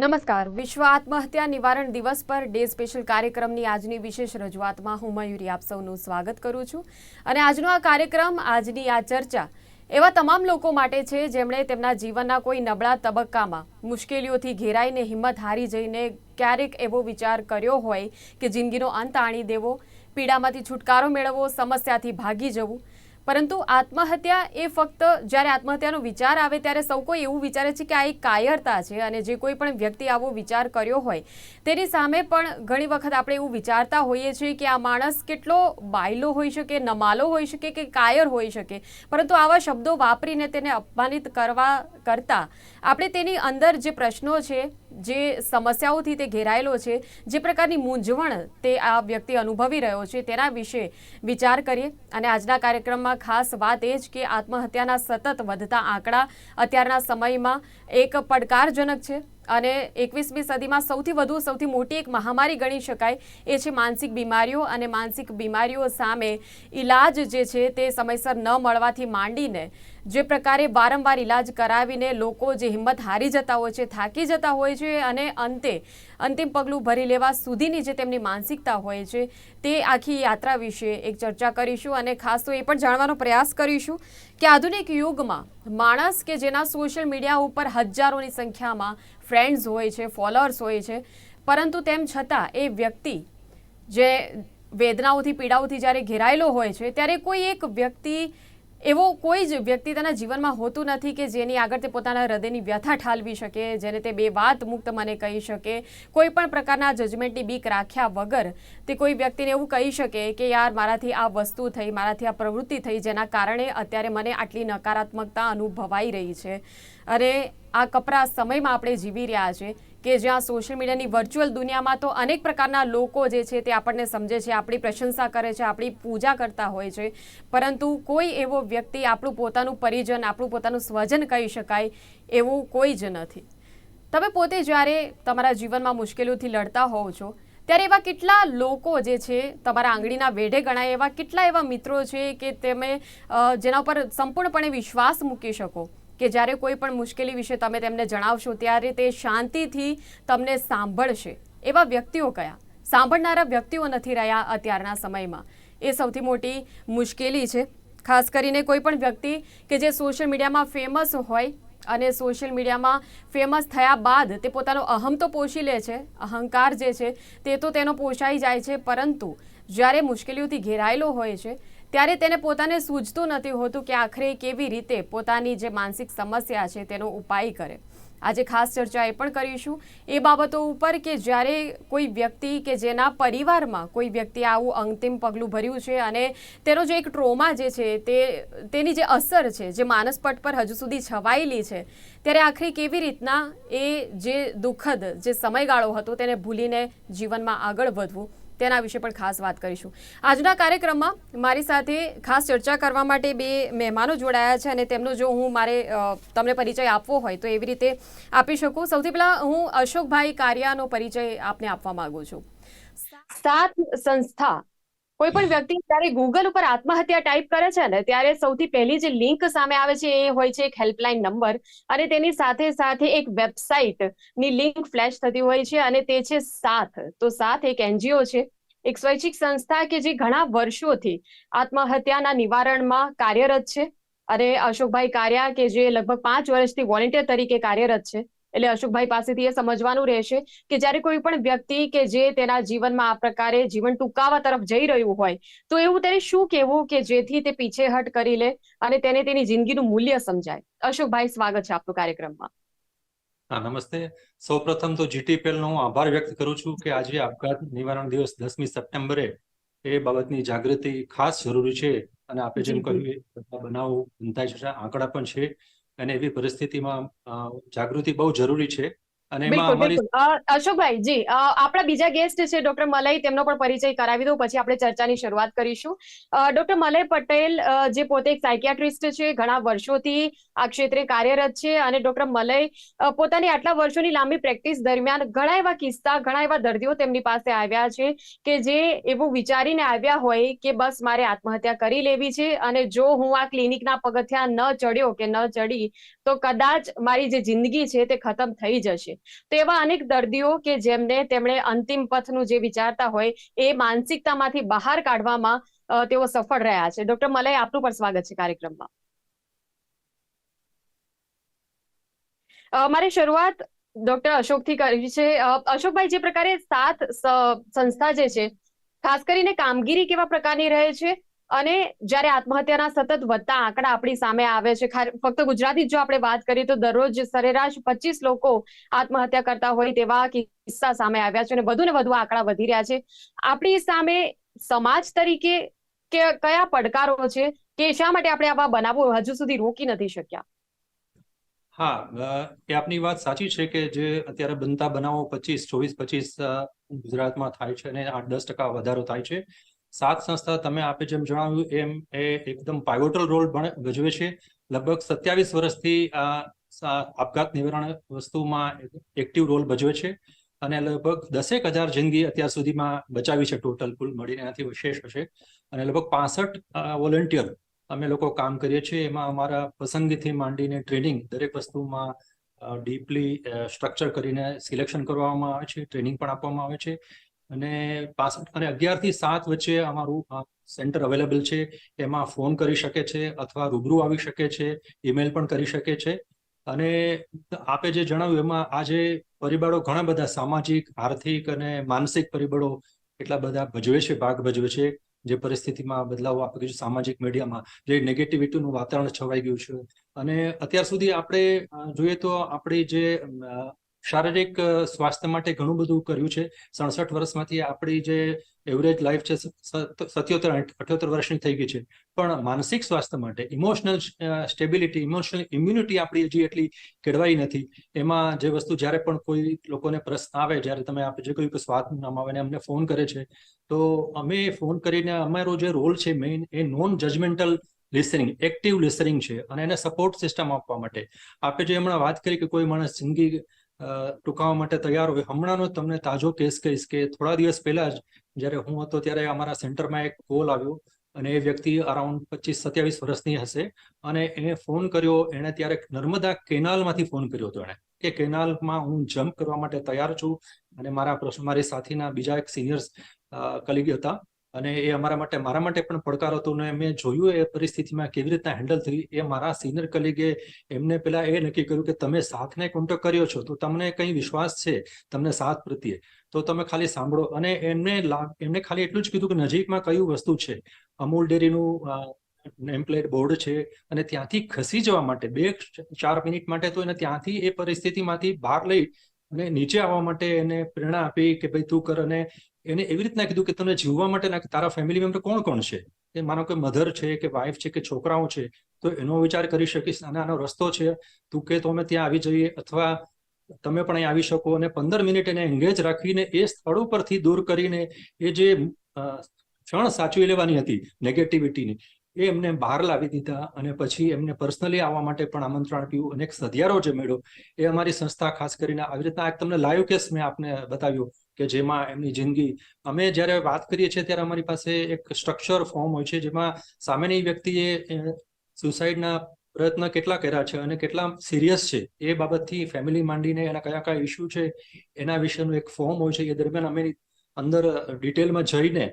નમસ્કાર. વિશ્વ આત્મહત્યા નિવારણ દિવસ પર ડે સ્પેશિયલ કાર્યક્રમની આજની વિશેષ રજૂઆતમાં હું મયુરી આપ સૌનું સ્વાગત કરું છું. અને આજનો આ કાર્યક્રમ, આજની આ ચર્ચા એવા તમામ લોકો માટે છે જેમણે તેમના જીવનના કોઈ નબળા તબક્કામાં મુશ્કેલીઓથી ઘેરાઈને હિંમત હારી જઈને ક્યારેક એવો વિચાર કર્યો હોય કે જિંદગીનો અંત આણી દેવો, પીડામાંથી છુટકારો મેળવવો, સમસ્યાથી ભાગી જવું પરંતુ આત્મહત્યા એ ફક્ત જ્યારે આત્મહત્યાનો વિચાર આવે ત્યારે સૌ કોઈ એવું વિચારે છે કે આ એક કાયરતા છે અને જે કોઈ પણ વ્યક્તિ આવો વિચાર કર્યો હોય, તેની સામે પણ ઘણી વખત આપણે એવું વિચારતા હોઈએ છીએ કે આ માણસ કેટલો બાયલો હોઈ શકે, નમાલો હોઈ શકે કે કાયર હોઈ શકે. પરંતુ આવા શબ્દો વાપરીને તેને અપમાનિત કરવા કરતાં આપણે તેની અંદર જે પ્રશ્નો છે જે સમસ્યાઓથી તે ઘેરાયેલો છે, જે પ્રકારની મૂંઝવણ તે આ વ્યક્તિ અનુભવી રહ્યો છે, તેના વિશે વિચાર કરીએ. અને આજના કાર્યક્રમમાં ખાસ વાત એ જ કે આત્મહત્યાના સતત વધતા આંકડા અત્યારના સમયમાં એક પડકારજનક છે. અને એકવીસમી સદીમાં સૌથી વધુ, સૌથી મોટી એક મહામારી ગણી શકાય એ છે માનસિક બીમારીઓ અને માનસિક બીમારીઓ સામે ઈલાજ જે છે તે સમયસર ન મળવાથી માંડીને જે પ્રકારે વારંવાર ઈલાજ કરાવીને લોકો જે હિંમત હારી જતા હોય છે, થાકી જતા હોય છે અને અંતે અંતિમ પગલું ભરી લેવા સુધીની જે તેમની માનસિકતા હોય છે તે આખી યાત્રા વિશે એક ચર્ચા કરીશું અને ખાસ તો એ પણ જાણવાનો પ્રયાસ કરીશું કે આધુનિક યુગમાં માણસ કે જેના સોશિયલ મીડિયા ઉપર હજારોની સંખ્યામાં ફ્રેન્ડ્સ હોય છે ફોલોઅર્સ હોય છે, પરંતુ તેમ છતાં એ વ્યક્તિ જે વેદનાઓથી, પીડાઓથી જ્યારે ઘેરાયેલો હોય છે, ત્યારે કોઈ એક વ્યક્તિ, એવો કોઈ જ વ્યક્તિ તેના જીવનમાં હોતું નથી કે જેની આગળ તે પોતાના હૃદયની વ્યથા ઠાલવી શકે, જેને તે બે વાત મુક્ત મને કહી શકે, કોઈ પણ પ્રકારના જજમેન્ટની બીક રાખ્યા વગર તે કોઈ વ્યક્તિને એવું કહી શકે કે, યાર, મારાથી આ વસ્તુ થઈ, મારાથી આ પ્રવૃત્તિ થઈ, જેના કારણે અત્યારે મને આટલી નકારાત્મકતા અનુભવાઈ રહી છે. અને આ કપરા સમયમાં આપણે જીવી રહ્યા છે કે જ્યાં સોશિયલ મીડિયાની વર્ચ્યુઅલ દુનિયામાં તો અનેક પ્રકારના લોકો જે છે તે આપણને સમજે છે, આપણી પ્રશંસા કરે છે, આપણી પૂજા કરતા હોય છે. પરંતુ કોઈ એવો વ્યક્તિ આપણું પોતાનું પરિજન, આપણું પોતાનું સ્વજન કહી શકાય એવું કોઈ જ નથી. તમે પોતે જ્યારે તમારા જીવનમાં મુશ્કેલીઓથી લડતા હોવ છો, ત્યારે એવા કેટલા લોકો જે છે તમારા આંગળીના વેઢે ગણાય, એવા કેટલા એવા મિત્રો છે કે તમે જેના ઉપર સંપૂર્ણપણે વિશ્વાસ મૂકી શકો? કે જ્યારે કોઈ પણ મુશ્કેલી વિશે તમે તેમને જણાવશો, ત્યારે તે શાંતિથી તમને સાંભળશે. એવા વ્યક્તિઓ કયા? સાંભળનારા વ્યક્તિઓ નથી રહ્યા અત્યારના સમયમાં. એ સૌથી મોટી મુશ્કેલી છે. ખાસ કરીને કોઈ પણ વ્યક્તિ કે જે સોશિયલ મીડિયામાં ફેમસ હોય અને સોશિયલ મીડિયામાં ફેમસ થયા બાદ તે પોતાનો અહમ તો પોષી લે છે, અહંકાર જે છે તે તો તેનો પોષાઈ જાય છે, પરંતુ જ્યારે મુશ્કેલીઓથી ઘેરાયેલો હોય છે, ત્યારે તેને પોતાને સૂઝતું નથી હોતું કે આખરે કેવી રીતે પોતાની જે માનસિક સમસ્યા છે તેનો ઉપાય કરે. આજે ખાસ ચર્ચા એ પણ કરીશું. એ બાબતો ઉપર કે જ્યારે કોઈ વ્યક્તિ કે જેના પરિવારમાં કોઈ વ્યક્તિ આવું અંતિમ પગલું ભર્યું છે અને તેનો જે એક ટ્રોમા જે છે તે, તેની જે અસર છે, જે માનસપટ પર હજુ સુધી છવાયેલી છે, ત્યારે આખરે કેવી રીતના એ જે દુઃખદ જે સમયગાળો હતો તેને ભૂલીને જીવનમાં આગળ વધવું તેના વિશે પણ ખાસ વાત કરીશું. આજના કાર્યક્રમમાં મારી સાથે ખાસ ચર્ચા કરવા માટે બે મહેમાનો જોડાયા છે અને તેમનો જો હું મારે તમને પરિચય આપવો હોય તો એવી રીતે આપી શકું. સૌથી પહેલાં હું અશોકભાઈ કારિયાનો પરિચય આપને આપવા માંગુ છું. સાત સંસ્થા કોઈ પણ વ્યક્તિ જ્યારે ગૂગલ ઉપર આત્મહત્યા ટાઈપ કરે છે ને, ત્યારે સૌથી પહેલી જે લિંક સામે આવે છે એ હોય છે એક હેલ્પલાઇન નંબર અને તેની સાથે સાથે એક વેબસાઇટની લિંક ફ્લેશ થતી હોય છે અને તે છે સાથ. તો સાથ એક એનજીઓ છે, એક સ્વૈચ્છિક સંસ્થા કે જે ઘણા વર્ષોથી આત્મહત્યાના નિવારણમાં કાર્યરત છે. અને અશોકભાઈ કારિયા કે જે લગભગ પાંચ વર્ષથી વોલેન્ટિયર તરીકે કાર્યરત છે. એટલે અશોકભાઈ પાસેથી એ સમજવાનું રહેશે કે જ્યારે કોઈ પણ વ્યક્તિ કે જે તેના જીવનમાં આ પ્રકારે જીવન ટૂંકાવા તરફ જઈ રહ્યું હોય તો એવું તેને શું કહેવું કે જેથી તે પીછેહટ કરી લે અને તેને તેની જિંદગીનું મૂલ્ય સમજાય? અશોકભાઈ સ્વાગત છે આપનું કાર્યક્રમમાં. હા નમસ્તે. સૌપ્રથમ તો જીટીપીએલ નો હું આભાર વ્યક્ત કરું છું કે આજે આપઘાત નિવારણ દિવસ દસમી સપ્ટેમ્બરે એ બાબતની જાગૃતિ ખાસ જરૂરી છે અને આપણે જેમ કહ્યું એ બધા બનાવો બનતા છે આંકડા પણ છે. અને એવી પરિસ્થિતિમાં જાગૃતિ બહુ જરૂરી છે. અને અશોકભાઈ જી આપણા બીજા ગેસ્ટ છે ડોક્ટર મલય તેમનો પણ પરિચય કરાવી દઉં પછી આપણે ચર્ચાની શરૂઆત કરીશું. ડોક્ટર મલય પટેલ જે પોતે એક સાયકિયાટ્રિસ્ટ છે ઘણા વર્ષોથી આ ક્ષેત્રે કાર્યરત છે અને ડોક્ટર મલય પોતાની આટલા વર્ષોની લાંબી પ્રેક્ટિસ દરમિયાન ઘણા એવા કિસ્સા ઘણા એવા દર્દીઓ તેમની પાસે આવ્યા છે કે જે એવું વિચારીને આવ્યા હોય કે બસ મારે આત્મહત્યા કરી લેવી છે અને જો હું આ ક્લિનિકના પગથિયા ન ચડ્યો કે ન ચડી તો કદાચ મારી જે જિંદગી છે તે ખતમ થઈ જશે. તો એવા અનેક દર્દીઓ કે જેમને તેમણે અંતિમ પથનું જે વિચારતા હોય એ માનસિકતામાંથી બહાર કાઢવામાં તેઓ સફળ રહ્યા છે. ડોક્ટર મલય, આપનું પણ સ્વાગત છે કાર્યક્રમમાં. મારે શરૂઆત ડોક્ટર અશોકથી કરવી છે. અશોકભાઈ, જે પ્રકારે સાત સંસ્થા જે છે, ખાસ કરીને કામગીરી કેવા પ્રકારની રહે છે? અને જ્યારે આત્મહત્યાના સતત વધતા આંકડા આપણી સામે આવે છે ફક્ત ગુજરાતી જો આપણે વાત કરીએ તો દરરોજ સરેરાશ પચીસ લોકો આત્મહત્યા કરતા હોય તેવા કિસ્સા સામે આવ્યા છે અને વધુ ને વધુ આંકડા વધી રહ્યા છે. આપણી સામે સમાજ તરીકે કે કયા પડકારો છે કે શા માટે આપણે આવા બનાવો હજુ સુધી રોકી નથી શક્યા? હા એ આપની વાત સાચી છે કે જે અત્યારે બનતા બનાવો પચીસ, ચોવીસ, પચીસ ગુજરાતમાં થાય છે અને આઠ દસ ટકા વધારો થાય છે. સાત સંસ્થા તમે આપે જેમ જણાવ્યું, એમ એ એકદમ પાઇવોટલ રોલ પણ ભજવે છે. લગભગ સત્યાવીસ વર્ષથી આ આપઘાત નિવારણ વસ્તુમાં એક્ટિવ રોલ ભજવે છે અને લગભગ દસેક હજાર જિંદગી અત્યાર સુધીમાં બચાવી છે ટોટલ કુલ મળીને એનાથી વિશેષ હશે. અને લગભગ પાસઠ વોલેન્ટિયર અમે લોકો કામ કરીએ છીએ. એમાં અમારા પસંદગીથી માંડીને ટ્રેનિંગ દરેક વસ્તુમાં ડીપલી સ્ટ્રક્ચર કરીને સિલેક્શન કરવામાં આવે છે ટ્રેનિંગ પણ આપવામાં આવે છે. અને પાસઠ અને અગિયારથી સાત વચ્ચે અમારું સેન્ટર અવેલેબલ છે. એમાં ફોન કરી શકે છે અથવા રૂબરૂ આવી શકે છે, ઈમેલ પણ કરી શકે છે. અને આપે જે જણાવ્યું, એમાં આજે પરિબળો ઘણા બધા સામાજિક, આર્થિક અને માનસિક પરિબળો એટલા બધા ભજવે છે, ભાગ ભજવે છે, જે પરિસ્થિતિમાં બદલાવ આપે છે સામાજિક મીડિયામાં. જે નેગેટિવિટીનું વાતાવરણ છવાઈ ગયું છે. અને અત્યાર સુધી આપણે જોઈએ તો આપણી જે શારીરિક સ્વાસ્થ્ય માટે ઘણું બધું કર્યું છે. સડસઠ વર્ષમાંથી આપણી જે એવરેજ લાઈફ છે સત્યોતેર, અઠ્યોતેર વર્ષની થઈ ગઈ છે. પણ માનસિક સ્વાસ્થ્ય માટે ઇમોશનલ સ્ટેબિલિટી ઇમોશનલ ઇમ્યુનિટી આપણી હજી એટલી કેળવાઈ નથી. એમાં જે વસ્તુ જ્યારે પણ કોઈ લોકોને પ્રશ્ન આવે, જ્યારે તમે આપણે જે કહ્યું કે સ્વાદનું નામ આવે ને અમને ફોન કરે છે, તો અમે ફોન કરીને અમારો જે રોલ છે મેઇન એ non judgmental listening active listening છે. અને એને સપોર્ટ સિસ્ટમ આપવા માટે. આપણે જે હમણાં વાત કરી કે કોઈ માણસ જિંદગી અ, ટૂંકાવવા માટે તૈયાર હોય. હમણાંનો તમને તાજો કેસ કહીશ કે થોડા દિવસ પહેલા જ જ્યારે હું હતો ત્યારે અમારા સેન્ટરમાં એક કોલ આવ્યો અને એ વ્યક્તિ અરાઉન્ડ પચીસ સત્યાવીસ વર્ષની હશે અને એને ફોન કર્યો. એણે ત્યારે નર્મદા કેનાલમાંથી ફોન કર્યો હતો એણે. કે કેનાલમાં હું જમ્પ કરવા માટે તૈયાર છું અને મારા પ્રશ્ન મારી સાથીના બીજા એક સિનિયર્સ કલીગ હતા. અને એ અમારા માટે, મારા માટે પણ પડકાર હતો અને મેં જોયું એ પરિસ્થિતિમાં કેવી રીતના હેન્ડલ થઈ. એ મારા સિનિયર કલીગે એમને પેલા એ નક્કી કર્યું કે તમે સાથને કોન્ટેક્ટ કર્યો છો તો તમને કઈ વિશ્વાસ છે તમને સાથ પ્રત્યે? તો તમે ખાલી સાંભળો. અને એમને એમને ખાલી એટલું જ કીધું કે નજીકમાં કયું વસ્તુ છે? અમૂલ ડેરીનું નેમપ્લેટ બોર્ડ છે અને ત્યાંથી ખસી જવા માટે બે, ચાર મિનિટ માટે તો એને ત્યાંથી એ પરિસ્થિતિમાંથી બહાર લઈ અને નીચે આવવા માટે એને પ્રેરણા આપી કે ભાઈ તું કર અને એને એવી રીતના કીધું કે તમને જીવવા માટે તારા ફેમિલી મેમ્બર કોણ કોણ છે? એ માનો કે મધર છે કે વાઈફ છે કે છોકરાઓ છે, તો એનો વિચાર કરી શકીશ. અને આનો રસ્તો છે, તું કે તો અમે ત્યાં આવી જઈએ અથવા તમે પણ અહીં આવી શકો. અને પંદર મિનિટ એને એંગેજ રાખીને એ સ્થળ ઉપરથી દૂર કરીને એ જે ક્ષણ સાચવી લેવાની હતી નેગેટિવિટીની એ એમને બહાર લાવી દીધા અને પછી એમને પર્સનલી આવવા માટે પણ આમંત્રણ આપ્યું એક સધિયારો જે મેળો એ અમારી સંસ્થા ખાસ કરીને આવી રીતના એક તમને લાઈવ કેસ મેં આપને બતાવ્યું કે જેમાં એમની જિંદગી. અમે જ્યારે વાત કરીએ છીએ ત્યારે અમારી પાસે એક સ્ટ્રક્ચર ફોર્મ હોય છે જેમાં સામેની વ્યક્તિએ સુસાઇડના પ્રયત્ન કેટલા કર્યા છે અને કેટલા સિરિયસ છે એ બાબતથી ફેમિલી માંડીને એના કયા કયા ઇસ્યુ છે એના વિશેનું એક ફોર્મ હોય છે. એ દરમિયાન અમે અંદર ડિટેલમાં જઈને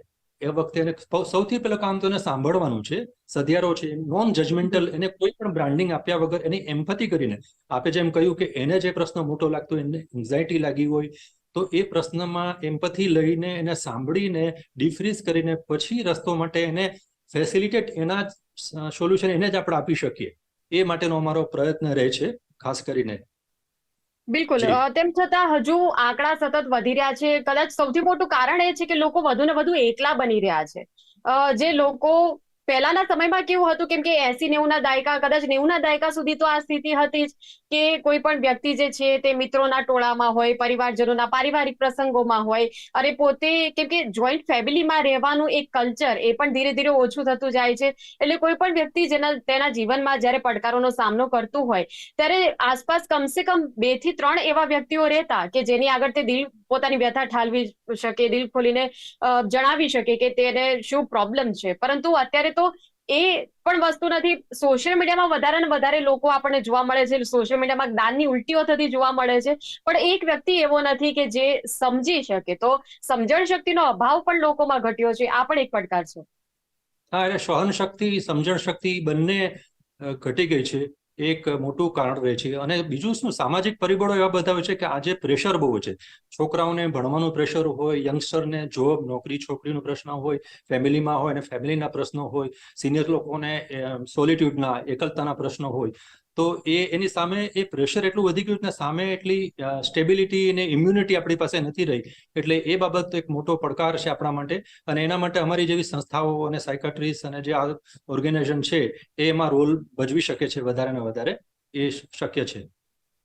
એ વખતે એને સૌથી પહેલું કામ તો એને સાંભળવાનું છે. સધિયારો છે નોન જજમેન્ટલ એને કોઈ પણ બ્રાન્ડિંગ આપ્યા વગર એની એમ્પથી કરીને. આપે જેમ કહ્યું કે એને જે પ્રશ્ન મોટો લાગતો એને એન્ઝાયટી લાગી હોય તો એ પ્રશ્નમાં એમ્પથી લઈને એને સાંભળીને ડિફ્રીઝ કરીને પછી રસ્તો માટે એને ફેસિલિટેટ એના સોલ્યુશન એને જ આપણે આપી શકીએ. એ માટેનો અમારો પ્રયત્ન રહે છે ખાસ કરીને. બિલકુલ. તેમ છતાં હજુ આંકડા સતત વધી રહ્યા છે. કદાચ સૌથી મોટું કારણ એ છે કે લોકો વધુ ને વધુ એકલા બની રહ્યા છે. જે લોકો પહેલાના સમયમાં કેવું હતું કેમ કે એસી નેવુંના દાયકા, કદાચ નેવુંના દાયકા સુધી તો આ સ્થિતિ હતી જ કે કોઈ પણ વ્યક્તિ જે છે તે મિત્રોના ટોળામાં હોય, પરિવારજનોના પારિવારિક પ્રસંગોમાં હોય અને પોતે કેમ કે જોઈન્ટ ફેમિલીમાં રહેવાનું એક કલ્ચર એ પણ ધીરે ધીરે ઓછું થતું જાય છે. એટલે કોઈ પણ વ્યક્તિ જેના, તેના જીવનમાં જ્યારે પડકારોનો સામનો કરતું હોય, ત્યારે આસપાસ કમસે કમ બેથી ત્રણ એવા વ્યક્તિઓ રહેતા કે જેની આગળ તે દિલ પોતાની વ્યથા ઠાલવી શકે, દિલ ખોલીને જણાવી શકે કે તેને શું પ્રોબ્લેમ છે. પરંતુ અત્યારે તો એ પણ વસ્તુ નથી. સોશિયલ મીડિયામાં વધારે ને વધારે લોકો આપણને જોવા મળે છે. સોશિયલ મીડિયામાં જ્ઞાનની ઉલટીઓ થતી જોવા મળે છે. પણ એક વ્યક્તિ એવો નથી કે જે સમજી શકે. તો સમજણ શક્તિનો અભાવ પણ લોકોમાં ઘટ્યો છે. આ પણ એક પડકાર છે. હા, એટલે સહન શક્તિ સમજણ શક્તિ બંને ઘટી ગઈ છે. એક મોટું કારણ રહે છે. અને બીજું શું? સામાજિક પરિબળો એવા બધા હોય છે કે આજે પ્રેશર બહુ છે. છોકરાઓને ભણવાનું પ્રેશર હોય યંગસ્ટરને જોબ નોકરી, છોકરીનો પ્રશ્ન હોય, ફેમિલીમાં હોય અને ફેમિલીના પ્રશ્નો હોય સિનિયર લોકોને સોલિટ્યુડના એકલતાના પ્રશ્નો હોય. તો એ, એની સામે એ પ્રેશર એટલું વધી ગયું ને સામે એટલી સ્ટેબિલિટી અને ઇમ્યુનિટી આપણી પાસે નથી રહી. એટલે એ બાબત એક મોટો પડકાર છે આપણા માટે. અને એના માટે અમારી જેવી સંસ્થાઓ અને સાયકાટ્રીસ્ટ અને જે આ ઓર્ગેનાઇઝેશન છે, એ એમાં રોલ ભજવી શકે છે વધારે ને વધારે. એ શક્ય છે.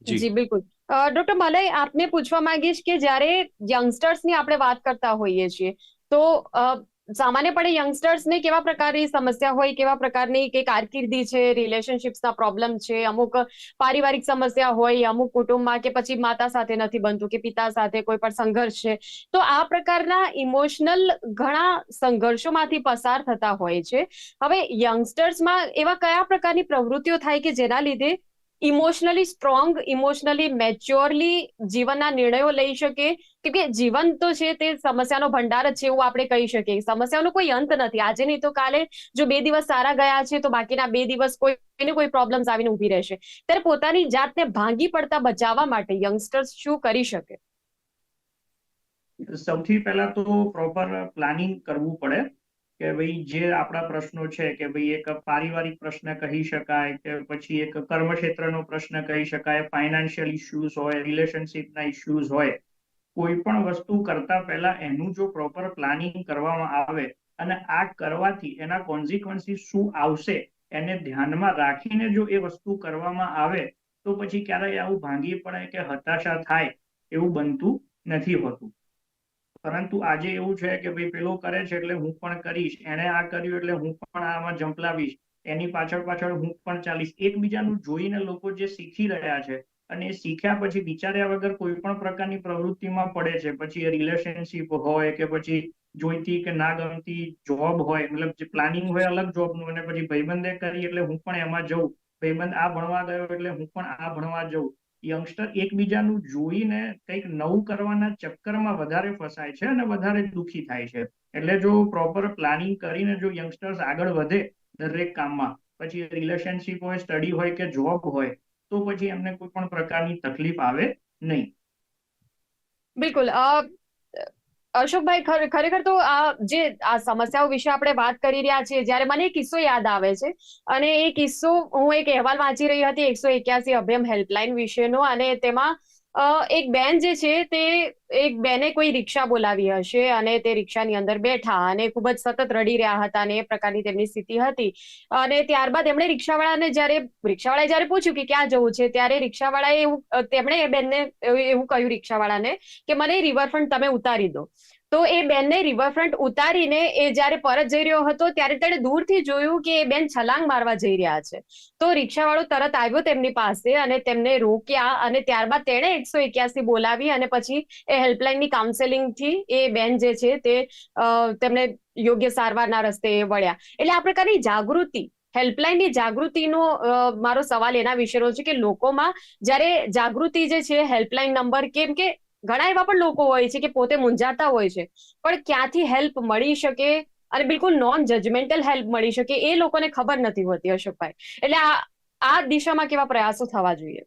જી. બિલકુલ. ડોક્ટર મલય આપને પૂછવા માંગીશ કે જ્યારે યંગસ્ટર્સની આપણે વાત કરતા હોઈએ છીએ, તો સામાન્યપણે યંગસ્ટર્સને કેવા પ્રકારની સમસ્યા હોય, કેવા પ્રકારની કે કારકિર્દી છે રિલેશનશિપ્સના પ્રોબ્લેમ છે, અમુક પારિવારિક સમસ્યા હોય, અમુક કુટુંબમાં કે પછી માતા સાથે નથી બનતું કે પિતા સાથે કોઈ પણ સંઘર્ષ છે, તો આ પ્રકારના ઇમોશનલ ઘણા સંઘર્ષોમાંથી પસાર થતા હોય છે. હવે યંગસ્ટર્સમાં એવા કયા પ્રકારની પ્રવૃત્તિઓ થાય કે જેના લીધે ઇમોશનલી સ્ટ્રોંગ ઇમોશનલી મેચ્યોરલી જીવનના નિર્ણયો લઈ શકે. કેમ કે જીવન તો છે તે સમસ્યાનો ભંડાર જ છે એવું આપણે કહી શકીએ. સમસ્યાનો કોઈ અંત નથી. આજે નહીં તો કાલે જો બે દિવસ સારા ગયા છે તો બાકીના બે દિવસ કોઈને કોઈ પ્રોબ્લેમ્સ આવીને ઊભી રહેશે. ત્યારે પોતાની જાતને ભાંગી પડતા બચાવવા માટે યંગસ્ટર્સ શું કરી શકે? સૌથી પહેલા તો પ્રોપર પ્લાનિંગ કરવું પડે. કે ભાઈ જે આપણા પ્રશ્નો છે કે ભાઈ એક પારિવારિક પ્રશ્ન કહી શકાય કે પછી એક કર્મક્ષેત્રનો પ્રશ્ન કહી શકાય ફાઇનાન્શિયલ ઇશ્યુઝ હોય રિલેશનશિપના ઇશ્યુઝ હોય, કોઈ પણ વસ્તુ કરતા પહેલા એનું જો પ્રોપર પ્લાનિંગ કરવામાં આવે અને આ કરવાથી એના કોન્સિક્વન્સીસ શું આવશે એને ધ્યાનમાં રાખીને જો એ વસ્તુ કરવામાં આવે તો પછી ક્યારેય આવું ભાંગી પડે કે હતાશા થાય એવું બનતું નથી હોતું. પરંતુ આજે એવું છે કે ભાઈ પેલો કરે છે એટલે હું પણ કરીશ એને આ કર્યું એટલે હું પણ આમાં જંપલાવીશ એની પાછળ પાછળ હું પણ ચાલીશ. એકબીજાનું જોઈને લોકો જે શીખી રહ્યા છે અને એ શીખ્યા પછી વિચાર્યા વગર કોઈ પણ પ્રકારની પ્રવૃત્તિમાં પડે છે. પછી એ રિલેશનશિપ હોય કે પછી જોઈતી કે ના ગમતી જોબ હોય, મતલબ જે પ્લાનિંગ હોય અલગ જોબનું અને પછી ભાઈબંધે કરી એટલે હું પણ એમાં જઉં. ભાઈબંધ આ ભણવા ગયો એટલે હું પણ આ ભણવા જઉં. યંગસ્ટર એકબીજાનું જોઈને કંઈક નવું કરવાના ચક્કરમાં વધારે ફસાય છે અને વધારે દુઃખી થાય છે. એટલે જો પ્રોપર પ્લાનિંગ કરીને જો યંગસ્ટર્સ આગળ વધે દરેક કામમાં, પછી રિલેશનશિપ હોય સ્ટડી હોય કે જોબ હોય, તો પછી એમને કોઈ પણ પ્રકારની તકલીફ આવે નહીં. બિલકુલ. અશોકભાઈ ખરેખર તો આ જે, આ સમસ્યાઓ વિશે આપણે વાત કરી રહ્યા છીએ, જ્યારે મને એક કિસ્સો યાદ આવે છે. અને એ કિસ્સો હું એક અહેવાલ વાંચી રહી હતી, એકસો એક્યાસી અભિયમ હેલ્પલાઇન વિશેનો. અને તેમાં એક બેન જે છે તે એક બેને કોઈ રિક્ષા બોલાવી હશે અને તે રિક્ષાની અંદર બેઠા અને ખૂબ જ સતત રડી રહ્યા હતા અને એ પ્રકારની તેમની સ્થિતિ હતી. અને ત્યારબાદ એમણે રિક્ષાવાળાને જ્યારે, રિક્ષાવાળાએ જ્યારે પૂછ્યું કે ક્યાં જવું છે, ત્યારે રિક્ષાવાળાએ એવું તેમણે એ બેનને એવું કહ્યું રિક્ષાવાળાને કે મને રિવરફ્રન્ટ તમે ઉતારી દો. તો એ બેનને રિવરફ્રન્ટ ઉતારીને એ જ્યારે પરત જઈ રહ્યો હતો, ત્યારે તેણે દૂરથી જોયું કે એ બેન છલાંગ મારવા જઈ રહ્યા છે. તો રિક્ષાવાળો તરત આવ્યો તેમની પાસે અને તેમને રોક્યા અને ત્યારબાદ તેણે એકસો એક્યાસી બોલાવી અને પછી એ હેલ્પલાઇનની કાઉન્સેલિંગથી એ બેન જે છે તે તેમને યોગ્ય સારવારના રસ્તે વળ્યા. એટલે આ પ્રકારની જાગૃતિ, હેલ્પલાઇનની જાગૃતિનો મારો સવાલ એના વિશેનો છે કે લોકોમાં જ્યારે જાગૃતિ જે છે, હેલ્પલાઇન નંબર કેમ કે ઘણા એવા પણ લોકો હોય છે કે પોતે મૂંઝાતા હોય છે. પણ ક્યાંથી હેલ્પ મળી શકે? અને બિલકુલ નોન જજમેન્ટલ હેલ્પ મળી શકે એ લોકોને ખબર નથી હોતી અશોકભાઈ. એટલે આ આ દિશામાં કેવા પ્રયાસો થવા જોઈએ?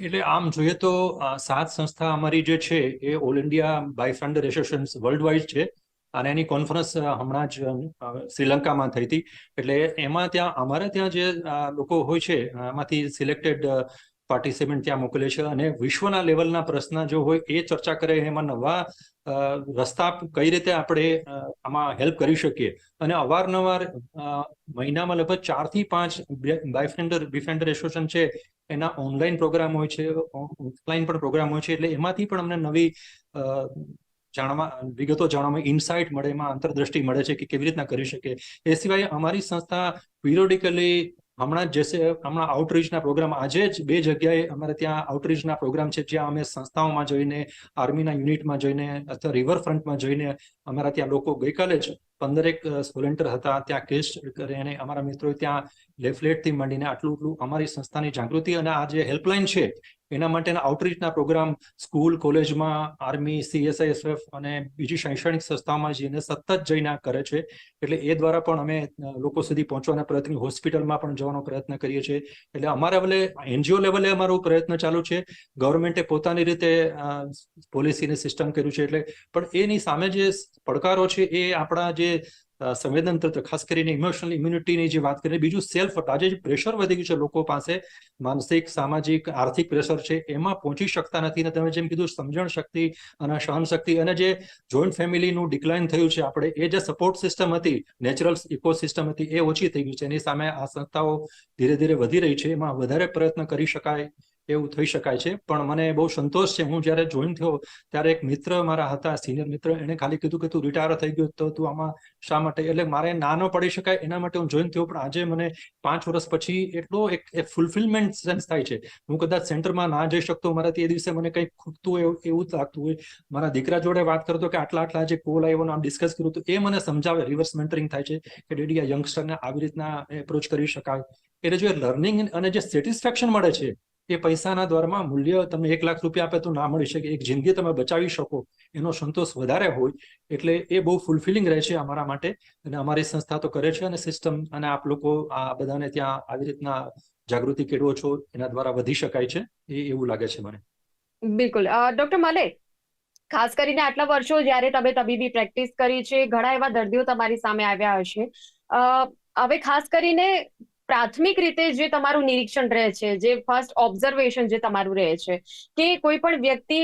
એટલે આમ જોઈએ તો સાત સંસ્થા અમારી જે છે એ all India befriend association worldwide છે. અને એની કોન્ફરન્સ હમણાં જ શ્રીલંકામાં થઈ હતી. એટલે એમાં ત્યાં, અમારે ત્યાં જે લોકો હોય છે એમાંથી સિલેક્ટેડ પાર્ટિસિપન્ટ ત્યાં મોકલે છે અને વિશ્વના લેવલના પ્રશ્ન જો હોય એ ચર્ચા કરે એમાં નવા રસ્તા કઈ રીતે આપણે આમાં હેલ્પ કરી શકીએ? અને અવારનવાર મહિનામાં લગભગ ચારથી પાંચ બાયફ્રેન્ડર બિફેન્ડર એસોસિએશન છે. એના ઓનલાઈન પ્રોગ્રામ હોય છે ઓફલાઈન પણ પ્રોગ્રામ હોય છે. એટલે એમાંથી પણ અમને નવી જાણવા, વિગતો જાણવામાં ઇન્સાઇટ મળે, એમાં અંતરદ્રષ્ટિ મળે છે કે કેવી રીતના કરી શકે એ સિવાય અમારી સંસ્થા પિરિયોડિકલી હમણાં જ હમણાં આઉટરીચના પ્રોગ્રામ આજે જ બે જગ્યાએ અમારે ત્યાં આઉટરીચના પ્રોગ્રામ છે, જ્યાં અમે સંસ્થાઓમાં જઈને આર્મીના યુનિટમાં જઈને, અથવા રિવરફ્રન્ટમાં જઈને અમારા ત્યાં લોકો ગઈકાલે જ પંદરેક વોલેન્ટિયર હતા, ત્યાં કેસ અને અમારા મિત્રો ત્યાં લેફલેટથી માંડીને આટલું એટલું અમારી સંસ્થાની જાગૃતિ અને આ જે હેલ્પલાઇન છે એના માટેના આઉટરીચના પ્રોગ્રામ સ્કૂલ કોલેજમાં આર્મી સીએસઆઈએસએફ અને બીજી શૈક્ષણિક સંસ્થાઓમાં જઈને સતત જઈને કરે છે. એટલે એ દ્વારા પણ અમે લોકો સુધી પહોંચવાના પ્રયત્ન, હોસ્પિટલમાં પણ જવાનો પ્રયત્ન કરીએ છીએ. એટલે અમારા લેવલે એનજીઓ લેવલે અમારો પ્રયત્ન ચાલુ છે. ગવર્મેન્ટે પોતાની રીતે પોલિસીની સિસ્ટમ કર્યું છે. એટલે પણ એની સામે જે પડકારો છે એ આપણા જે સંવેદન તંત્ર ખાસ કરીને ઇમોશનલ ઇમ્યુનિટીની જે વાત કરીને, બીજું સેલ્ફ આજે જે પ્રેશર વધી ગયું છે લોકો પાસે. માનસિક, સામાજિક, આર્થિક પ્રેશર છે, એમાં પહોંચી શકતા નથી. અને તમે જેમ કીધું, સમજણ શક્તિ અને સહન શક્તિ અને જે જોઈન્ટ ફેમિલીનું ડિક્લાઇન થયું છે, આપણે એ જે સપોર્ટ સિસ્ટમ હતી નેચરલ ઇકોસિસ્ટમ હતી, એ ઓછી થઈ ગઈ છે. એની સામે આ સંસ્થાઓ ધીરે ધીરે વધી રહી છે. એમાં વધારે પ્રયત્ન કરી શકાય. એવું થઈ શકાય છે. પણ મને બહુ સંતોષ છે. હું જ્યારે જોઈન થયો ત્યારે એક મિત્ર મારા હતા સિનિયર મિત્ર એને ખાલી કીધું કે તું રિટાયર થઈ ગયો તો તું આમાં શા માટે? એટલે મારે ના ન પડી શકાય એના માટે હું જોઈન થયો. પણ આજે મને પાંચ વર્ષ પછી એટલો એક ફૂલફિલમેન્ટ સેન્સ થાય છે. હું કદાચ સેન્ટરમાં ના જઈ શકતો, મારાથી એ દિવસે મને કંઈક ખૂટતું એવું- જ લાગતું હોય. મારા દીકરા જોડે વાત કરતો કે આટલા આટલા જે કોલ આવ્યો આમ ડિસ્કસ કર્યું તો એ મને સમજાવે રિવર્સ મેન્ટરિંગ થાય છે કે ડેડી આ યંગસ્ટરને આવી રીતના એપ્રોચ કરી શકાય. એટલે એ લર્નિંગ અને જે સેટિસ્ફેક્શન મળે છે એ પૈસાના દ્વારમાં મૂલ્ય તમે એક લાખ રૂપિયા આપે તો ના મળી શકે. એક જિંદગી તમે બચાવી શકો, એનો સંતોષ વધારે હોય. એટલે એ બહુ ફૂલફિલિંગ રહે છે અમારા માટે અને અમારી સંસ્થા તો કરે છે અને સિસ્ટમ અને આપ લોકો આ બધાને ત્યાં આવી રીતના જાગૃતિ કેળવો છો, એના દ્વારા વધી શકાય છે. એ એવું લાગે છે મને. બિલકુલ. ડોક્ટર માલે, ખાસ કરીને આટલા વર્ષો જ્યારે તમે તબીબી પ્રેક્ટિસ કરી છે, ઘણા એવા દર્દીઓ તમારી સામે આવ્યા હશે. હવે ખાસ કરીને પ્રાથમિક રીતે જે તમારું નિરીક્ષણ રહે છે, જે ફર્સ્ટ ઓબ્ઝર્વેશન જે તમારું રહે છે, કે કોઈ પણ વ્યક્તિ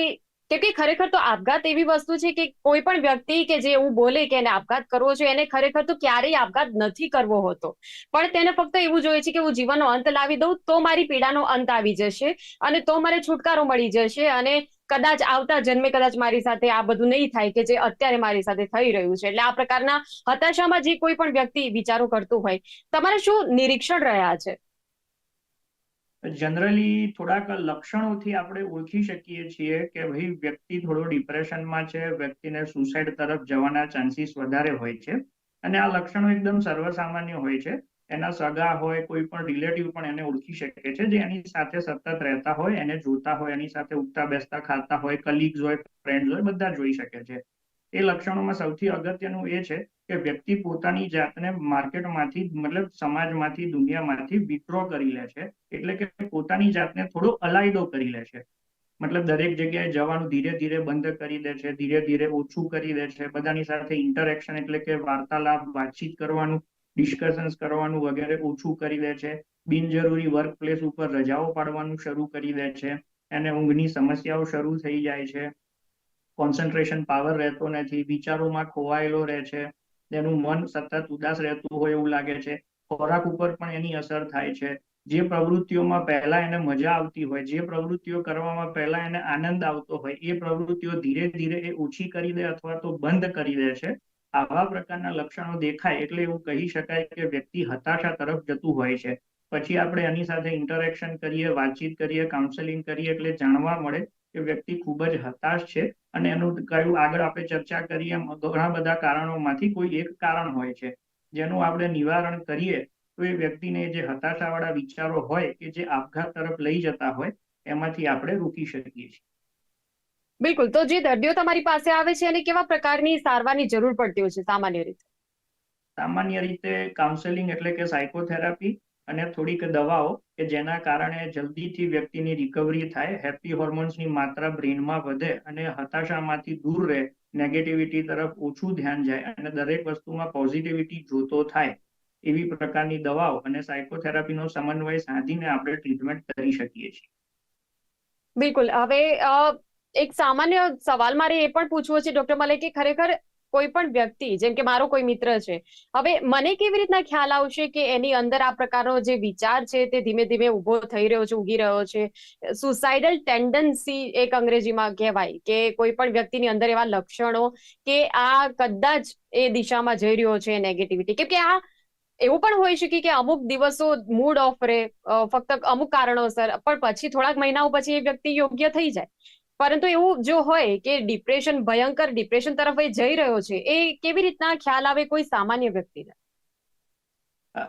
કેમ કે ખરેખર તો આપઘાત એવી વસ્તુ છે કે કોઈ પણ વ્યક્તિ કે જે એવું બોલે કે એને આપઘાત કરવો છે, એને ખરેખર તો ક્યારેય આપઘાત નથી કરવો હોતો. પણ તેને ફક્ત એવું જોઈએ છે કે હું જીવનનો અંત લાવી દઉં તો મારી પીડાનો અંત આવી જશે અને તો મને છુટકારો મળી જશે અને કદાચ આવતા જન્મે કદાચ મારી સાથે આ બધું નહીં થાય કે જે અત્યારે મારી સાથે થઈ રહ્યું છે. એટલે આ પ્રકારના હતાશામાં જે કોઈ પણ વ્યક્તિ વિચારો કરતું હોય, તમારે શું નિરીક્ષણ રહ્યા છે? જનરલી થોડાક લક્ષણોથી આપણે ઓળખી શકીએ છીએ કે ભાઈ વ્યક્તિ થોડો ડિપ્રેશનમાં છે, વ્યક્તિને સુસાઇડ તરફ જવાના ચાન્સીસ વધારે હોય છે. અને આ લક્ષણો એકદમ સર્વસામાન્ય હોય છે. એના સગા હોય, કોઈ પણ રિલેટિવ પણ એને ઓળખી શકે છે, જે એની સાથે સતત રહેતા હોય, એને જોતા હોય, એની સાથે ઉઠતા, બેસતા, ખાતા હોય કલીગ્સ હોય ફ્રેન્ડ્સ હોય, બધા જોઈ શકે છે. એ લક્ષણોમાં સૌથી અગત્યનું એ છે કે વ્યક્તિ પોતાની જાતને માર્કેટમાંથી, મતલબ સમાજમાંથી, દુનિયામાંથી વિથડ્રો કરી લે છે, એટલે કે પોતાની જાતને થોડો અલાયદો કરી લે છે. મતલબ દરેક જગ્યાએ જવાનું ધીરે ધીરે બંધ કરી દે છે, ધીરે ધીરે ઓછું કરી દે છે, બધાની સાથે ઇન્ટરેક્શન એટલે કે વાર્તાલાપ, વાતચીત કરવાનું ડિસ્કશન્સ કરવાનું વગેરે ઓછું કરી દે છે. બિનજરૂરી વર્ક પ્લેસ ઉપર રજાઓ પાડવાનું શરૂ કરી દે છે. એને ઊંઘની સમસ્યાઓ શરૂ થઈ જાય છે. કોન્સન્ટ્રેશન પાવર રહેતો નથી. વિચારોમાં ખોવાયેલો રહે છે. તેનું મન સતત ઉદાસ રહેતું હોય એવું લાગે છે. ખોરાક ઉપર પણ એની અસર થાય છે. જે પ્રવૃત્તિઓમાં પહેલા એને મજા આવતી હોય, જે પ્રવૃત્તિઓ કરવામાં પહેલા એને આનંદ આવતો હોય, એ પ્રવૃત્તિઓ ધીરે ધીરે એ ઓછી કરી દે અથવા તો બંધ કરી દે છે. આવા પ્રકારના લક્ષણો દેખાય એટલે એવું કહી શકાય કે વ્યક્તિ હતાશા તરફ જતું હોય છે. પછી આપણે એની સાથે ઇન્ટરેક્શન કરીએ, વાતચીત કરીએ કાઉન્સેલિંગ કરીએ એટલે જાણવા મળે કે વ્યક્તિ ખૂબ જ હતાશ છે અને એનું કયું આગળ આપણે ચર્ચા કરીએ ઘણા બધા કારણોમાંથી કોઈ એક કારણ હોય છે. જેનું આપણે નિવારણ કરીએ તો એ વ્યક્તિને જે હતાશાવાળા વિચારો હોય કે જે આપઘાત તરફ લઈ જતા હોય એમાંથી આપણે રોકી શકીએ છીએ. બિલકુલ. તો જે દર્દીઓ તમારી પાસે આવે છે અને કેવા પ્રકારની સારવારની જરૂર પડતી હોય છે સામાન્ય રીતે? સામાન્ય રીતે કાઉન્સેલિંગ એટલે કે સાયકોથેરાપી અને થોડીક દવાઓ કે જેના કારણે જલ્દીથી વ્યક્તિની રિકવરી થાય હેપી હોર્મોન્સની માત્રા બ્રેનમાં વધે અને હતાશામાંથી દૂર રહે નેગેટિવિટી તરફ ઓછું ધ્યાન જાય અને દરેક વસ્તુમાં પોઝિટિવિટી જોતો થાય એવી પ્રકારની દવાઓ અને સાયકોથેરાપીનો સમન્વય સાધીને આપણે ટ્રીટમેન્ટ કરી શકીએ છીએ. બિલકુલ. હવે એક સામાન્ય સવાલ મારે એ પણ પૂછવો છે, ડોક્ટર મલે કે ખરેખર કોઈ પણ વ્યક્તિ, જેમ કે મારો કોઈ મિત્ર છે, હવે મને કેવી રીતના ખ્યાલ આવશે કે એની અંદર આ પ્રકારનો જે વિચાર છે તે ધીમે ધીમે ઊભો થઈ રહ્યો છે ઉગી રહ્યો છે? સુસાઇડલ ટેન્ડન્સી એક અંગ્રેજીમાં કહેવાય કે કોઈ પણ વ્યક્તિની અંદર એવા લક્ષણો કે આ કદાચ એ દિશામાં જઈ રહ્યો છે નેગેટિવિટી કેમ કે આ એવું પણ હોઈ શકે કે અમુક દિવસો મૂડ ઓફ રહે ફક્ત અમુક કારણોસર, પણ પછી થોડાક મહિનાઓ પછી એ વ્યક્તિ યોગ્ય થઈ જાય. પરંતુ એવું જો હોય કે ડિપ્રેશન ભયંકર ડિપ્રેશન તરફ એ જઈ રહ્યો છે, એ કેવી રીતના ખ્યાલ આવે કોઈ સામાન્ય વ્યક્તિને?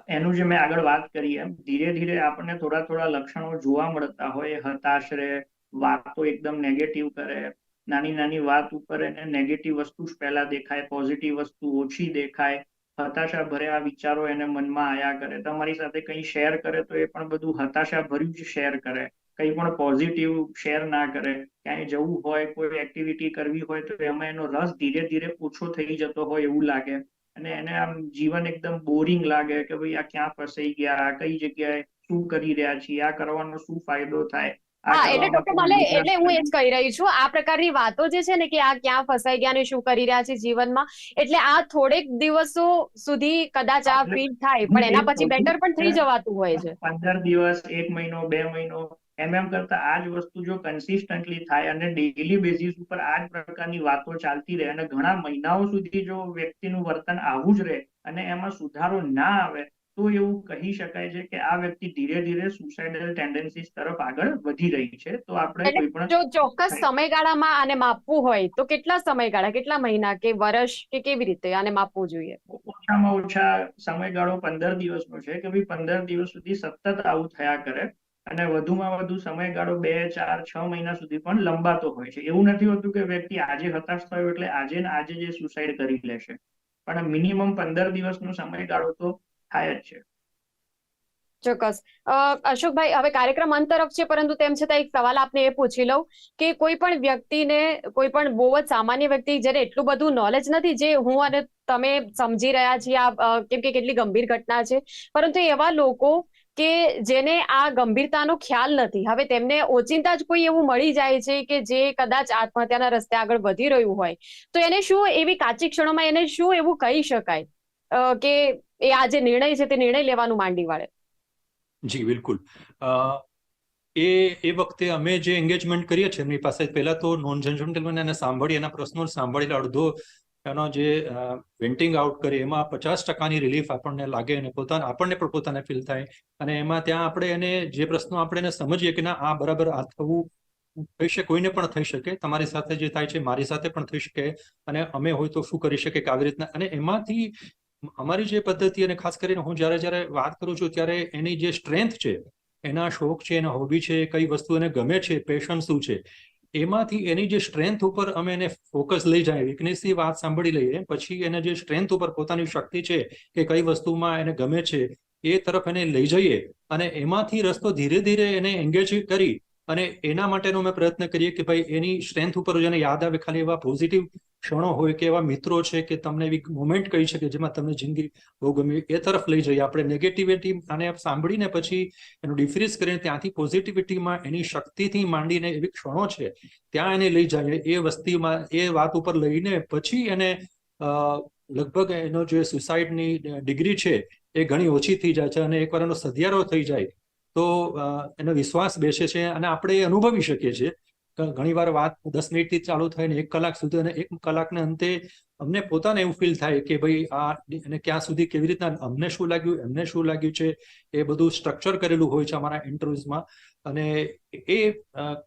એનું જે મેં આગળ વાત કરી એમ, ધીરે ધીરે આપણને થોડા થોડા લક્ષણો જોવા મળતા હોય હતાશ રહે વાતો એકદમ નેગેટિવ કરે, નાની નાની વાત ઉપર એને નેગેટિવ વસ્તુ જ પહેલા દેખાય પોઝિટિવ વસ્તુ ઓછી દેખાય હતાશા ભર્યા વિચારો એને મનમાં આયા કરે. તમારી સાથે કંઈ શેર કરે તો એ પણ બધું હતાશા ભર્યું જ શેર કરે. કંઈ પણ પોઝિટિવ શેર ના કરે ક્યાંય જવું હોય કોઈ એક્ટિવિટી કરવી હોય તો એમાં એનો રસ ધીરે ધીરે ઓછો થઈ જતો હોય એવું લાગે. અને એને આમ જીવન એકદમ બોરિંગ લાગે કે ભાઈ આ ક્યાં ફસાઈ ગયા આ કઈ જગ્યાએ શું કરી રહ્યા છીએ આ કરવાનો શું ફાયદો થાય હા એટલે ડોક્ટર મને એટલે હું એ જ કહી રહી છું આ પ્રકારની વાતો જે છે ને કે આ ક્યાં ફસાઈ ગયા ને શું કરી રહ્યા છે જીવનમાં એટલે આ થોડેક દિવસો સુધી કદાચ આ ફીલ થાય પણ એના પછી બેટર પણ થઈ જવાતું હોય છે. પંદર દિવસ એક મહિનો બે મહિનો એમ એમ કરતા આ જ વસ્તુ જો કન્સિસ્ટન્ટલી થાય અને ડેઈલી બેઝિસ ઉપર આ જ પ્રકારની વાતો ચાલતી રહે અને ઘણા મહિનાઓ સુધી જો વ્યક્તિનું વર્તન આવું જ રહે અને એમાં સુધારો ના આવે તો એવું કહી શકાય છે કે આ વ્યક્તિ ધીરે ધીરે સુસાઇડલ ટેન્ડન્સીસ તરફ આગળ વધી રહી છે. તો આપણે કોઈ પણ જો ચોક્કસ સમયગાળામાં આને માપવું હોય તો કેટલા સમયગાળા કેટલા મહિના કે વર્ષ કે કેવી રીતે આને માપવું જોઈએ? ઓછામાં ઓછા સમયગાળો પંદર દિવસનો છે કે ભાઈ પંદર દિવસ સુધી સતત આવું થયા કરે. અને વધુમાં વધુ સમયગાળો બે, ચાર, છ મહિના સુધી પણ લંબાતો હોય છે. એવું નથી હોતું કે વ્યક્તિ આજે હતાશ થયો એટલે આજે ને આજે જે સુસાઇડ કરી લેશે. પણ મિનિમમ પંદર દિવસનો સમયગાળો તો થાય જ છે. ચોક્કસ. અશોકભાઈ, હવે કાર્યક્રમ અંત તરફ છે, પરંતુ તેમ છતાં એક સવાલ આપને એ પૂછી લઉં કે કોઈ પણ વ્યક્તિને, કોઈ પણ બહુ જ સામાન્ય વ્યક્તિ જેને એટલું બધું નોલેજ નથી જે હું અને તમે સમજી રહ્યા છીએ આ કેમ કે કેટલી ગંભીર ઘટના છે. પરંતુ એવા લોકો કે જેને આ ગંભીરતાનો ખ્યાલ નથી. હવે તેમને ઓચિંતા જ કોઈ એવું મળી જાય છે કે જે કદાચ આત્મહત્યાના રસ્તે આગળ વધી રહ્યું હોય. તો એને શું એવી કાચી ક્ષણોમાં એને શું એવું કહી શકાય? કે એ આ જે નિર્ણય છે તે નિર્ણય લેવાનું માંડી વાળે. જી, બિલકુલ. એ એ વખતે અમે જે એન્ગેજમેન્ટ કરીએ છીએ એમની પાસે પહેલા તો નોન જજમેન્ટલ એને સાંભળી, એના પ્રશ્નો સાંભળેલા અડધો એનો જે વેન્ટિંગ આઉટ કરી, એમાં પચાસ ટકાની રિલીફ આપણને લાગે અને પોતાને, આપણને પણ પોતાને ફીલ થાય. અને એમાં ત્યાં આપણે એને જે પ્રશ્નો આપણે એને સમજીએ કે ના, આ બરાબર આ થવું થઈ શકે, કોઈને પણ થઈ શકે. તમારી સાથે જે થાય છે, મારી સાથે પણ થઈ શકે. અને અમે હોય તો શું કરી શકે કે આવી રીતના. અને એમાંથી અમારી જે પદ્ધતિ અને ખાસ કરીને હું જ્યારે જ્યારે વાત કરું છું, ત્યારે એની જે સ્ટ્રેન્થ છે, એના શોખ છે, એના હોબી છે, કઈ વસ્તુ એને ગમે છે પેશન શું છે એમાંથી એની જે સ્ટ્રેન્થ ઉપર અમે એને ફોકસ લઈ જાય વીકનેસની વાત સાંભળી લઈએ, પછી એને જે સ્ટ્રેન્થ ઉપર પોતાની શક્તિ છે કે કઈ વસ્તુમાં એને ગમે છે, એ તરફ એને લઈ જઈએ અને એમાંથી રસ્તો ધીરે ધીરે એને એન્ગેજ કરી અને એના માટેનો અમે પ્રયત્ન કરીએ કે ભાઈ એની સ્ટ્રેન્થ ઉપર જેને યાદ આવે, ખાલી એવા પોઝિટિવ ક્ષણો હોય કે એવા મિત્રો છે કે તમને એવી મોમેન્ટ કહી શકે જેમાં તમને જિંદગી બહુ ગમી. એ તરફ લઈ જઈએ. આપણે નેગેટિવિટી આને સાંભળીને પછી એનું ડિફ્રીઝ કરીને ત્યાંથી પોઝિટિવિટીમાં એની શક્તિથી માંડીને એવી ક્ષણો છે, ત્યાં એને લઈ જાય એ વસ્તીમાં, એ વાત ઉપર લઈને પછી એને લગભગ એનો જે સુસાઇડની ડિગ્રી છે એ ઘણી ઓછી થઈ જાય છે અને એકવાર એનો સધિયારો થઈ જાય તો એનો વિશ્વાસ બેસે છે અને આપણે એ અનુભવી શકીએ છીએ. ઘણી વાર વાત દસ મિનિટથી ચાલુ થાય ને એક કલાક સુધી અને એક કલાકને અંતે અમને પોતાને એવું ફીલ થાય કે ભાઈ આ અને ક્યાં સુધી કેવી રીતના, અમને શું લાગ્યું, એમને શું લાગ્યું છે, એ બધું સ્ટ્રક્ચર કરેલું હોય છે અમારા ઇન્ટરવ્યુઝમાં અને એ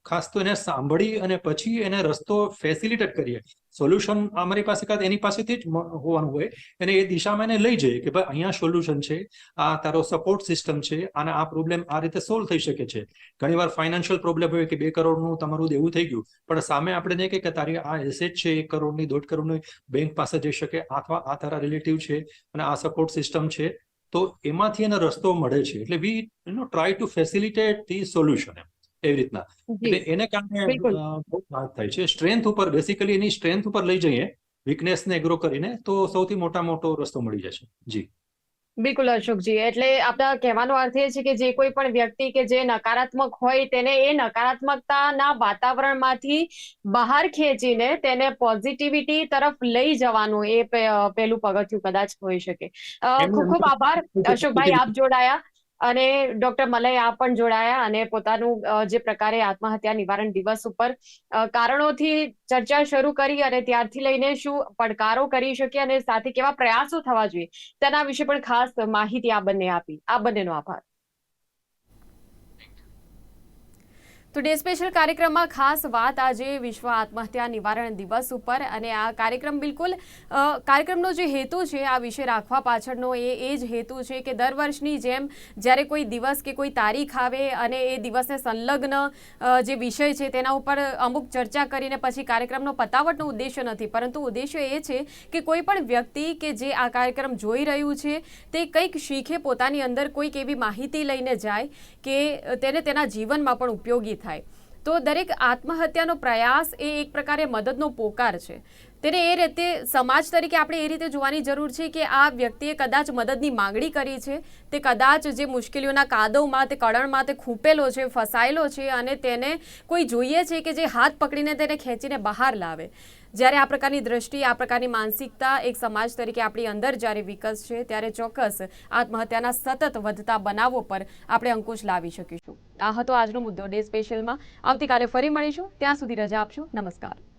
ખાસ તો એને સાંભળી અને પછી એને રસ્તો ફેસિલિટેટ કરીએ. સોલ્યુશન અમારી પાસે કાં એની પાસેથી જ હોવાનું હોય. અને એ દિશામાં એને લઈ જઈએ કે ભાઈ અહીંયા સોલ્યુશન છે, આ તારો સપોર્ટ સિસ્ટમ છે અને આ પ્રોબ્લેમ આ રીતે સોલ્વ થઈ શકે છે. ઘણીવાર ફાઇનાન્શિયલ પ્રોબ્લેમ હોય કે બે કરોડનું તમારું દેવું થઈ ગયું. પણ સામે આપણે નહીં કે તારી આ એસેટ છે, એક કરોડની, દોઢ કરોડની બેંક પાસે જઈ શકે. અથવા આ તારા રિલેટિવ છે અને આ સપોર્ટ સિસ્ટમ છે. તો એમાંથી એને રસ્તો મળે છે. એટલે we you know try to facilitate the solution એમ એવી રીતના. એટલે એને કારણે બહુ વાત થાય છે. સ્ટ્રેન્થ ઉપર બેસિકલી એની સ્ટ્રેન્થ ઉપર લઈ જઈએ વીકનેસને એગ્રો કરીને તો સૌથી મોટા મોટો રસ્તો મળી જશે. જી. બિલકુલ અશોકજી એટલે આપણા કહેવાનો અર્થ એ છે કે જે કોઈ પણ વ્યક્તિ કે જે નકારાત્મક હોય તેને એ નકારાત્મકતાના વાતાવરણમાંથી બહાર ખેંચીને તેને પોઝિટિવિટી તરફ લઈ જવાનું એ પેલું પહેલું પગથિયું કદાચ હોઈ શકે. ખૂબ ખૂબ આભાર અશોકભાઈ આપ જોડાયા. અને ડોક્ટર મલય આ પણ જોડાયા અને પોતાનું જે પ્રકારે આત્મહત્યા નિવારણ દિવસ ઉપર કારણોથી ચર્ચા શરૂ કરી અને ત્યારથી લઈને શું પડકારો કરી શકીએ અને સાથે કેવા પ્રયાસો થવા જોઈએ, તેના વિશે પણ ખાસ માહિતી આ બંને આપી. આ બંનેનો આભાર. તો ડે સ્પેશિયલ કાર્યક્રમમાં ખાસ વાત આજે વિશ્વ આત્મહત્યા નિવારણ દિવસ ઉપર અને આ કાર્યક્રમ બિલકુલ કાર્યક્રમનો જે હેતુ છે આ વિષય રાખવા પાછળનો એ એ જ હેતુ છે કે દર વર્ષની જેમ જ્યારે કોઈ દિવસ કે કોઈ તારીખ આવે અને એ દિવસને સંલગ્ન જે વિષય છે તેના ઉપર અમુક ચર્ચા કરીને પછી કાર્યક્રમનો પતાવટનો ઉદ્દેશ્ય નથી. પરંતુ ઉદ્દેશ્ય એ છે કે કોઈ પણ વ્યક્તિ કે જે આ કાર્યક્રમ જોઈ રહ્યું છે તે કંઈક શીખે, પોતાની અંદર કોઈક એવી માહિતી લઈને જાય કે તેને તેના જીવનમાં પણ ઉપયોગી થાય. તો દરેક આત્મહત્યાનો પ્રયાસ એ એક પ્રકારે મદદનો પોકાર છે. તેને એ રીતે સમાજ તરીકે આપણે એ રીતે જોવાની જરૂર છે કે આ વ્યક્તિએ કદાચ મદદની માંગણી કરી છે, તે કદાચ જે મુશ્કેલીઓના કાદવમાં, તે કળણમાં તે ખૂંપેલો છે, ફસાયેલો છે અને તેને કોઈ જોઈએ છે કે જે હાથ પકડીને તેને ખેંચીને બહાર લાવે. જ્યારે આ પ્રકારની દ્રષ્ટિ, આ પ્રકારની માનસિકતા એક સમાજ તરીકે આપણી અંદર જ્યારે વિકસશે ત્યારે ચોક્કસ આત્મહત્યાના સતત વધતા બનાવો પર આપણે અંકુશ લાવી શકીશું. આ હતો આજનો મુદ્દો ડે સ્પેશિયલમાં. આવતીકાલે ફરી મળીશું. ત્યાં સુધી રજા આપશો. નમસ્કાર.